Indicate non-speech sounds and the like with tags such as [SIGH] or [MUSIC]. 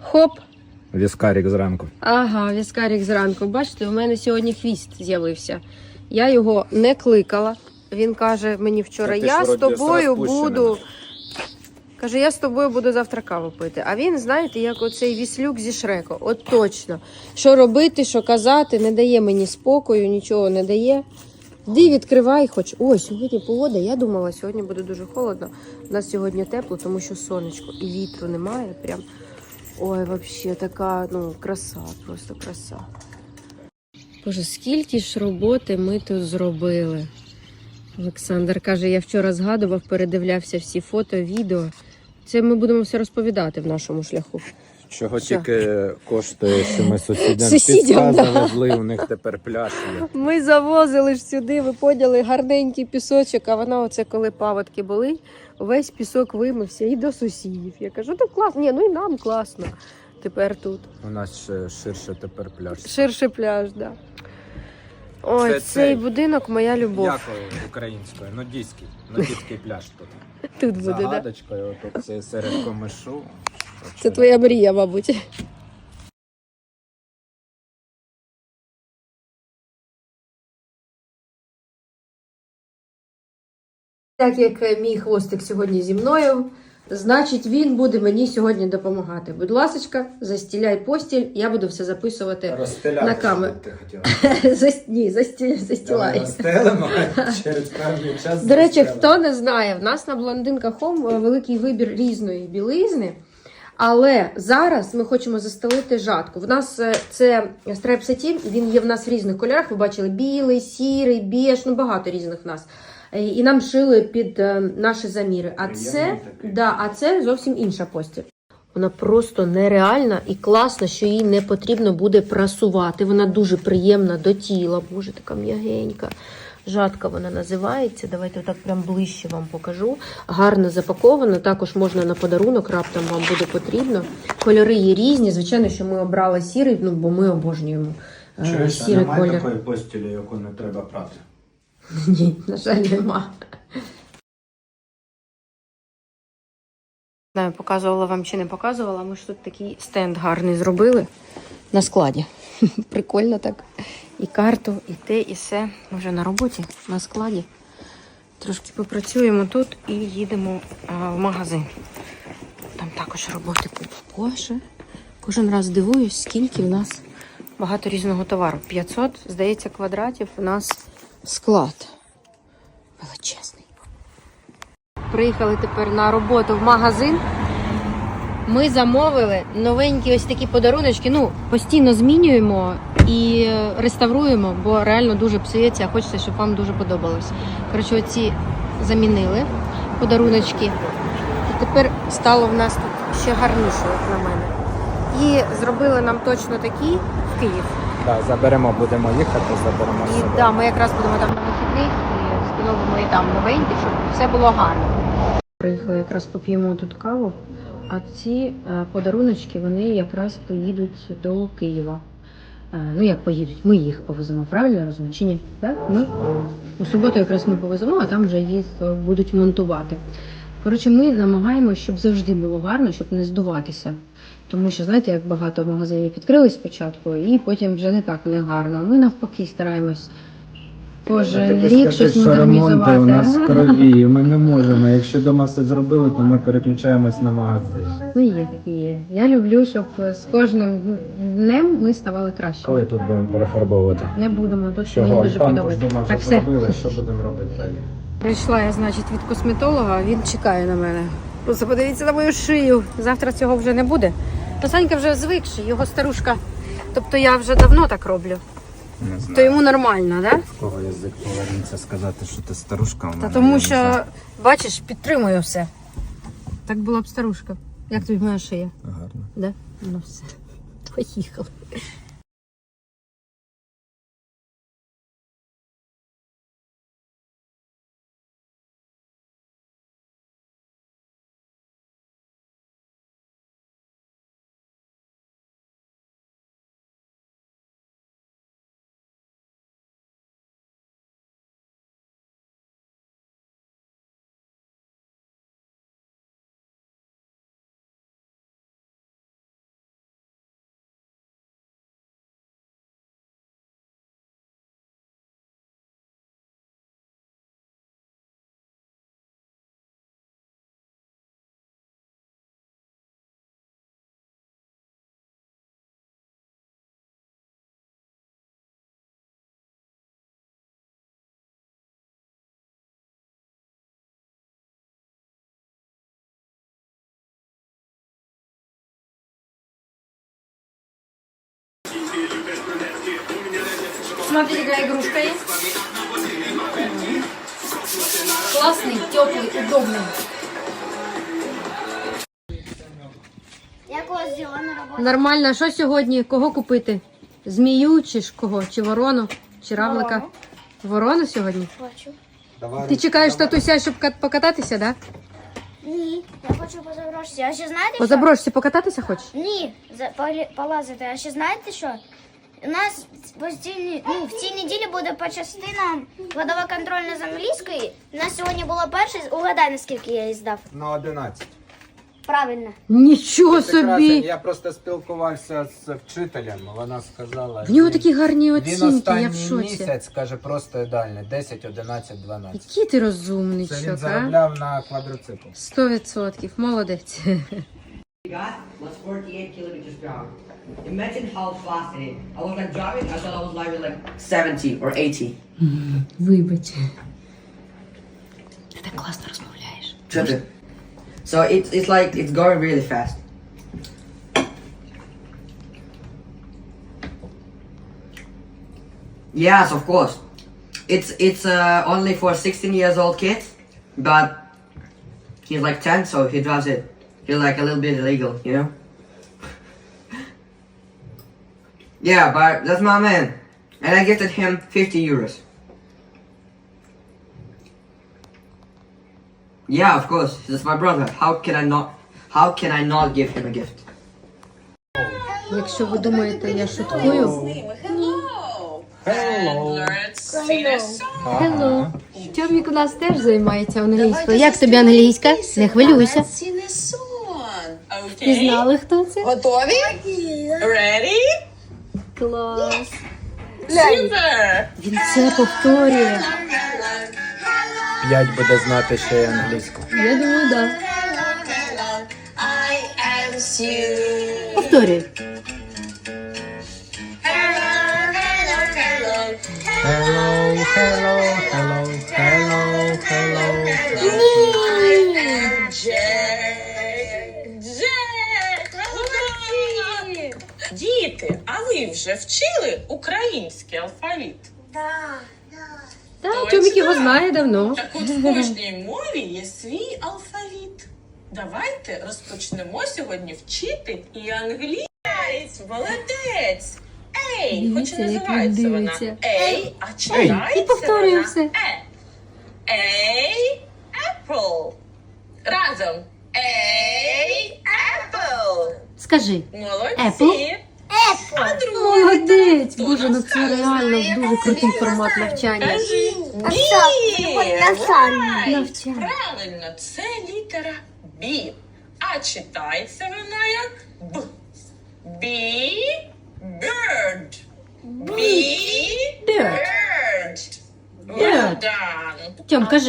Хоп. Віскарік зранку. Ага, віскарік зранку. Бачите, у мене сьогодні хвіст з'явився. Я його не кликала. Він каже мені вчора: Та ти ж я з вроді тобою буду. Каже, я з тобою буду завтра каву пити. А він, знаєте, як оцей віслюк зі Шреку. От точно. Що робити, що казати, не дає мені спокою, нічого не дає. Йди, відкривай хоч. Ой, сьогодні погода. Я думала, сьогодні буде дуже холодно. У нас сьогодні тепло, тому що сонечко і вітру немає. Прям ой, взагалі така ну, краса, просто краса. Боже, скільки ж роботи ми тут зробили. Олександр каже, я вчора згадував, передивлявся всі фото, відео. Це ми будемо все розповідати в нашому шляху. Чого Все. тільки коштує, що ми сусідям Сусідям, да. підказували, у них тепер пляж є. Ми завозили ж сюди, ви поняли, гарненький пісочок, а вона оце коли паводки були, весь пісок вимився і до сусідів. Я кажу, то класно, ні, ну і нам класно. Тепер тут. У нас ще ширше тепер пляж. Ширший пляж, да. Ой, Це цей цей. будинок моя любов. Якою українською? Нудійський. Нудійський пляж тут. Тут буде, да? Загадочкою, отут це серед комишу. Це твоя мрія, мабуть. Так як е, мій хвостик сьогодні зі мною, значить він буде мені сьогодні допомагати. Будь ласочка, застіляй постіль, я буду все записувати. Розстеляти, на камеру. ти хотіла. [LAUGHS] Зас- Ні, Давай застілай. розстелимо, [LAUGHS] через певний час До речі, хто не знає, в нас на блондинка Хом е, великий вибір різної білизни. Але зараз ми хочемо застелити жатку. В нас е, це страйп-сатін, він є в нас в різних кольорах. Ви бачили білий, сірий, біж, ну багато різних в нас. Е, І нам шили під е, наші заміри. А це, да, а це зовсім інша постіль. Вона просто нереальна і класна, що її не потрібно буде прасувати. Вона дуже приємна до тіла. Боже, така м'ягенька. Жатка вона називається. Давайте отак прям ближче вам покажу. Гарно запакована. Також можна на подарунок, раптом вам буде потрібно. Кольори є різні. Звичайно, що ми обрали сірий, ну бо ми обожнюємо е, а сірий немає колір. такої постілі, яку не треба прати. Ні, на жаль, нема. Знаю, показувала вам чи не показувала. Ми ж тут такий стенд гарний зробили на складі. [LAUGHS] Прикольно так. І карту, і те, і все. Вже на роботі, на складі. Трошки попрацюємо тут і їдемо а, в магазин. Там також роботи купа. Кожен раз дивуюсь, скільки в нас багато різного товару. 500, здається, квадратів у нас склад. Величезний. Приїхали тепер на роботу в магазин. Ми замовили новенькі ось такі подаруночки. Ну, постійно змінюємо і реставруємо, бо реально дуже псується, хочеться, щоб вам дуже подобалось. Коротше, оці замінили подаруночки. І тепер стало в нас тут ще гарніше, як на мене. І зробили нам точно такі в Київ. Так, заберемо, будемо їхати, заберемо І себе. да, ми якраз будемо там на вихідних і встановимо і там новенькі, щоб все було гарно. Приїхали якраз поп'ємо тут каву, а ці е, подаруночки вони якраз поїдуть до Києва. Е, Ну як поїдуть? Ми їх повеземо, правильно розумію? Чи ні? Так? Ми у суботу якраз ми повеземо, а там вже їх е, будуть монтувати. Коротше, ми намагаємося, щоб завжди було гарно, щоб не здуватися. Тому що, знаєте, як багато магазинів відкрили спочатку, і потім вже не так не гарно. Ми навпаки стараємось кожен рік щось модернізувати. у нас в крові, [LAUGHS] ми не можемо. Якщо вдома все зробили, то ми переключаємось на магазин. Ну, є такі є. Я люблю, щоб з кожним днем ми ставали краще. Коли тут будемо перефарбовувати? Не будемо, то що Чого? мені дуже Там подобається. вже Так, все. зробили, що будемо робити далі? Прийшла я, значить, від косметолога, він чекає на мене. Просто подивіться на мою шию. Завтра цього вже не буде. Та Санька вже звикший, його старушка. Тобто я вже давно так роблю. Не То йому нормально, да? В кого язик повернеться сказати, що ти старушка у мене. Та тому що, знаю. бачиш, підтримую все. Так була б старушка. Як тобі моя шия? Гарно. Да? Ну все. Поїхали. Смотрите, какая игрушка есть. Классный, теплый, удобный. Я когось взяла на роботу. Нормально, а що сьогодні? Кого купити? Змію чи ж кого? Чи ворону? Чи равлика? Ворону. Ворону сьогодні? Хочу. Давай. Ти чекаєш татуся, щоб кат- покататися, да? Ні, я хочу позаброшитися. А ще знаєте По що? заброшці покататися хочеш? Ні, за, полі- полазити. А ще знаєте що? У нас постійні, ну, в цій неділі буде по частинам складова контрольна з англійської. У нас сьогодні було перше. Угадай, наскільки я її здав. На 11. Правильно. Нічого Це красень. собі! Я просто спілкувався з вчителем. Вона сказала. В нього він- такі гарні Він оцінки, я в останній шоці. місяць каже просто ідеально. 10, 11, 12. Який ти Це розумничок, він а? заробляв на квадроцикл. Сто відсотків, молодець. We got was 48 kilometers per hour. Imagine how fast it is. I was like driving, I thought I was driving like 70 or 80. Вибач. Ти так класно розмовляєш. Tripping. So it's, it's like, it's going really fast. Yes, of course. It's it's uh, only for 16 years old kids, but he's like 10, so he drives it. He's like a little bit illegal, you know. [LAUGHS] yeah, but that's my man, and I gifted him 50 euros. Yeah, of course. That's my brother. How can I not? How can I not give him a gift? Якщо ви думаєте, я шуткую. Hello. Hello. Тьомік у нас теж займається англійською. Як тобі англійська? Не хвилюйся. Пізнали, хто це? Готові? Ready? Клас. Він це повторює. П'ять буде знати ще й англійську. Я думаю, так. Да. Повторюй. Вже вчили український алфавіт? Так, Тьомік його знає давно. Так от в кожній [LAUGHS] мові є свій алфавіт. Давайте розпочнемо сьогодні вчити і англійський. Молодець! Ей, хоч і Дивіться, як він називається вона дивиться. Ей, а читається повторює вона все. Е. Ей, apple. Разом. Ей, apple. Скажи. Молодці. Apple. Молодець! Боже, ну це реально дуже крутий формат навчання. Кажи. А Бі. що? Right. Навчання. Правильно, це літера Б. А читається вона як Б. Бі. Bird. Бі. Bird. Bird. Well done. Тьом, кажи.